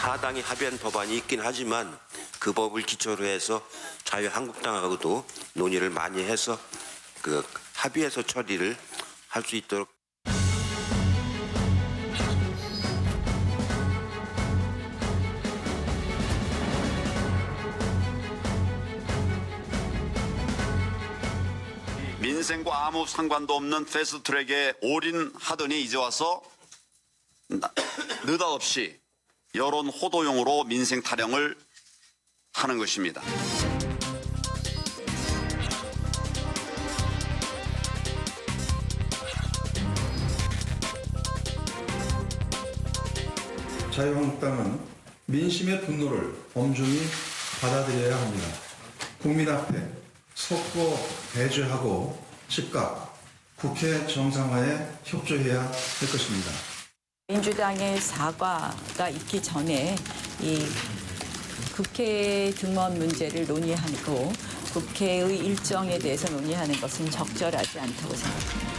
사당이 합의한 법안이 있긴 하지만 그 법을 기초로 해서 자유한국당하고도 논의를 많이 해서 그 합의해서 처리를 할 수 있도록 민생과 아무 상관도 없는 패스트트랙에 올인하더니 이제 와서 나- 느닷없이 여론 호도용으로 민생 타령을 하는 것입니다. 자유한국당은 민심의 분노를 엄중히 받아들여야 합니다. 국민 앞에 속고 배제하고 즉각 국회 정상화에 협조해야 할 것입니다. 민주당의 사과가 있기 전에 이 국회 등원 문제를 논의하고 국회의 일정에 대해서 논의하는 것은 적절하지 않다고 생각합니다.